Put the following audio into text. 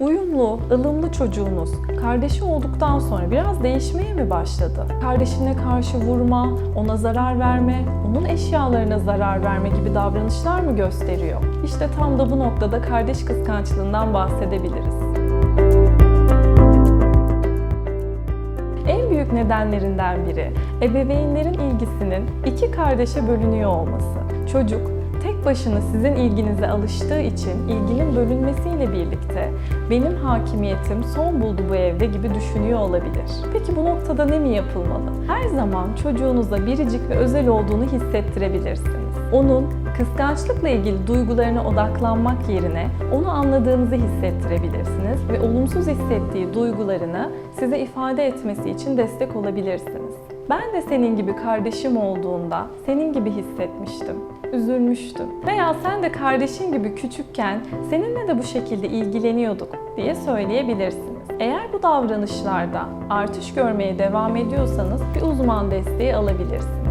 Uyumlu, ılımlı çocuğunuz kardeşi olduktan sonra biraz değişmeye mi başladı? Kardeşine karşı vurma, ona zarar verme, onun eşyalarına zarar verme gibi davranışlar mı gösteriyor? İşte tam da bu noktada kardeş kıskançlığından bahsedebiliriz. En büyük nedenlerinden biri ebeveynlerin ilgisinin iki kardeşe bölünüyor olması. Çocuk tek başına sizin ilginize alıştığı için ilginin bölünmesiyle birlikte benim hakimiyetim son buldu bu evde gibi düşünüyor olabilir. Peki bu noktada ne mi yapılmalı? Her zaman çocuğunuza biricik ve özel olduğunu hissettirebilirsiniz. Onun kıskançlıkla ilgili duygularına odaklanmak yerine onu anladığınızı hissettirebilirsiniz ve olumsuz hissettiği duygularını size ifade etmesi için destek olabilirsiniz. Ben de senin gibi kardeşim olduğunda senin gibi hissetmiştim, üzülmüştüm. Veya sen de kardeşin gibi küçükken seninle de bu şekilde ilgileniyorduk diye söyleyebilirsiniz. Eğer bu davranışlarda artış görmeye devam ediyorsanız bir uzman desteği alabilirsiniz.